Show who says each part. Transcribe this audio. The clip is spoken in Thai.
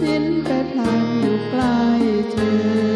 Speaker 1: สิ้นประทางอยู่ใกล้เธอ